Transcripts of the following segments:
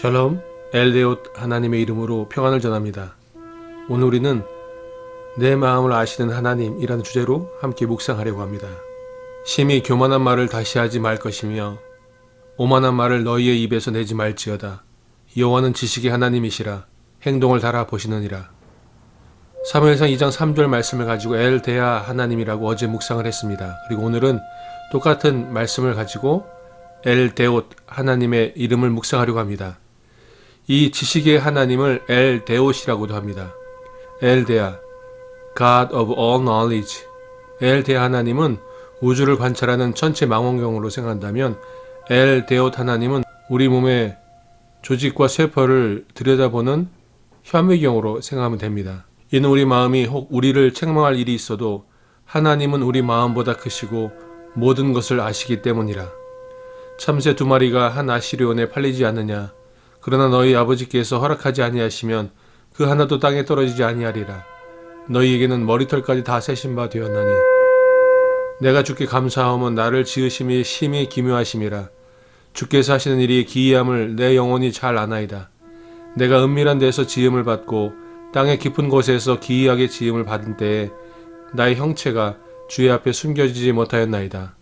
샬롬 엘데옷 하나님의 이름으로 평안을 전합니다. 오늘 우리는 내 마음을 아시는 하나님이라는 주제로 함께 묵상하려고 합니다. 심히 교만한 말을 다시 하지 말 것이며 오만한 말을 너희의 입에서 내지 말지어다. 여호와는 지식의 하나님이시라 행동을 달아 보시느니라. 사무엘상 2장 3절 말씀을 가지고 엘데아 하나님이라고 어제 묵상을 했습니다. 그리고 오늘은 똑같은 말씀을 가지고 엘데옷 하나님의 이름을 묵상하려고 합니다. 이 지식의 하나님을 엘데옷이라고도 합니다. 엘데아, God of all knowledge. 엘데아 하나님은 우주를 관찰하는 전체 망원경으로 생각한다면 엘데옷 하나님은 우리 몸의 조직과 세포를 들여다보는 현미경으로 생각하면 됩니다. 이는 우리 마음이 혹 우리를 책망할 일이 있어도 하나님은 우리 마음보다 크시고 모든 것을 아시기 때문이라. 참새 두 마리가 한 아시리온에 팔리지 않느냐. 그러나 너희 아버지께서 허락하지 아니하시면 그 하나도 땅에 떨어지지 아니하리라. 너희에게는 머리털까지 다 세신 바 되었나니. 내가 주께 감사하면 나를 지으심이 심히 기묘하심이라. 주께서 하시는 일이 기이함을 내 영혼이 잘 아나이다. 내가 은밀한 데서 지음을 받고 땅의 깊은 곳에서 기이하게 지음을 받은 때에 나의 형체가 주의 앞에 숨겨지지 못하였나이다.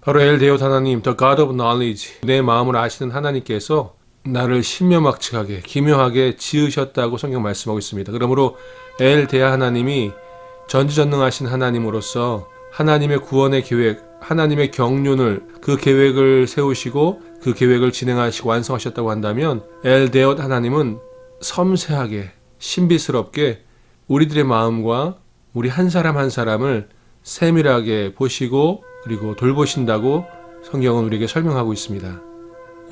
바로 엘데옷 하나님, The God of Knowledge, 내 마음을 아시는 하나님께서 나를 신묘막측하게 기묘하게 지으셨다고 성경 말씀하고 있습니다. 그러므로 엘데아 하나님이 전지전능하신 하나님으로서 하나님의 구원의 계획, 하나님의 경륜을 그 계획을 세우시고 그 계획을 진행하시고 완성하셨다고 한다면 엘데옷 하나님은 섬세하게 신비스럽게 우리들의 마음과 우리 한 사람 한 사람을 세밀하게 보시고 그리고 돌보신다고 성경은 우리에게 설명하고 있습니다.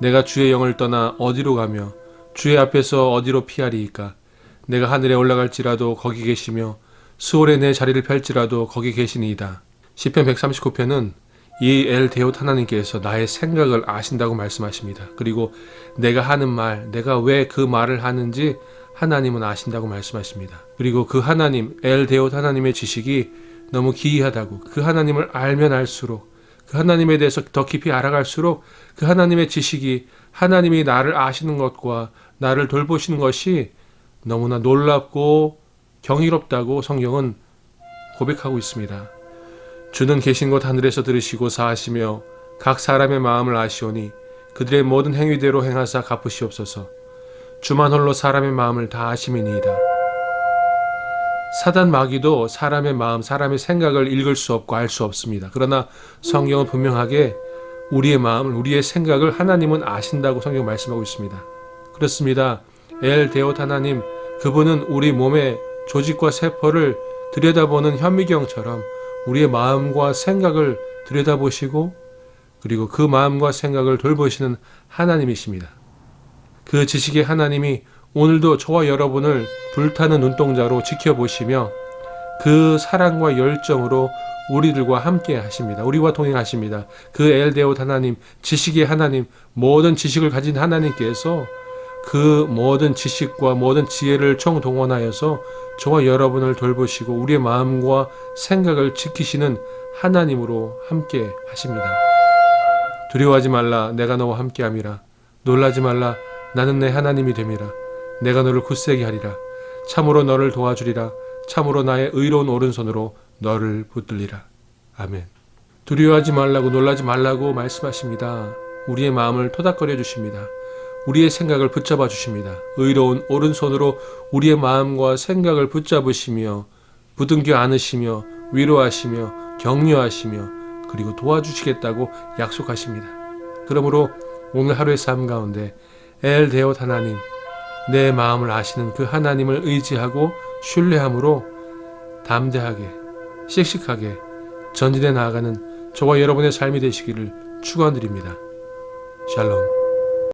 내가 주의 영을 떠나 어디로 가며 주의 앞에서 어디로 피하리이까? 내가 하늘에 올라갈지라도 거기 계시며 수월에 내 자리를 펼지라도 거기 계시니이다. 시편 139편은 이 엘 데옷 하나님께서 나의 생각을 아신다고 말씀하십니다. 그리고 내가 하는 말, 내가 왜 그 말을 하는지 하나님은 아신다고 말씀하십니다. 그리고 그 하나님, 엘 데옷 하나님의 지식이 너무 기이하다고 그 하나님을 알면 알수록 그 하나님에 대해서 더 깊이 알아갈수록 그 하나님의 지식이 하나님이 나를 아시는 것과 나를 돌보시는 것이 너무나 놀랍고 경이롭다고 성경은 고백하고 있습니다. 주는 계신 곳 하늘에서 들으시고 사하시며 각 사람의 마음을 아시오니 그들의 모든 행위대로 행하사 갚으시옵소서. 주만 홀로 사람의 마음을 다 아심이니이다. 사단 마귀도 사람의 마음, 사람의 생각을 읽을 수 없고 알 수 없습니다. 그러나 성경은 분명하게 우리의 마음을, 우리의 생각을 하나님은 아신다고 성경 말씀하고 있습니다. 그렇습니다. 엘 데옷 하나님, 그분은 우리 몸의 조직과 세포를 들여다보는 현미경처럼 우리의 마음과 생각을 들여다보시고 그리고 그 마음과 생각을 돌보시는 하나님이십니다. 그 지식의 하나님이 오늘도 저와 여러분을 불타는 눈동자로 지켜보시며 그 사랑과 열정으로 우리들과 함께 하십니다. 우리와 동행하십니다. 그 엘데옷 하나님, 지식의 하나님, 모든 지식을 가진 하나님께서 그 모든 지식과 모든 지혜를 총동원하여서 저와 여러분을 돌보시고 우리의 마음과 생각을 지키시는 하나님으로 함께 하십니다. 두려워하지 말라 내가 너와 함께 함이라 놀라지 말라 나는 내 하나님이 됨이라 내가 너를 굳세게 하리라. 참으로 너를 도와주리라. 참으로 나의 의로운 오른손으로 너를 붙들리라. 아멘. 두려워하지 말라고 놀라지 말라고 말씀하십니다. 우리의 마음을 토닥거려 주십니다. 우리의 생각을 붙잡아 주십니다. 의로운 오른손으로 우리의 마음과 생각을 붙잡으시며 부둥켜 안으시며 위로하시며 격려하시며 그리고 도와주시겠다고 약속하십니다. 그러므로 오늘 하루의 삶 가운데 엘데옷 하나님, 내 마음을 아시는 그 하나님을 의지하고 신뢰함으로 담대하게, 씩씩하게 전진해 나아가는 저와 여러분의 삶이 되시기를 축원드립니다. 샬롬.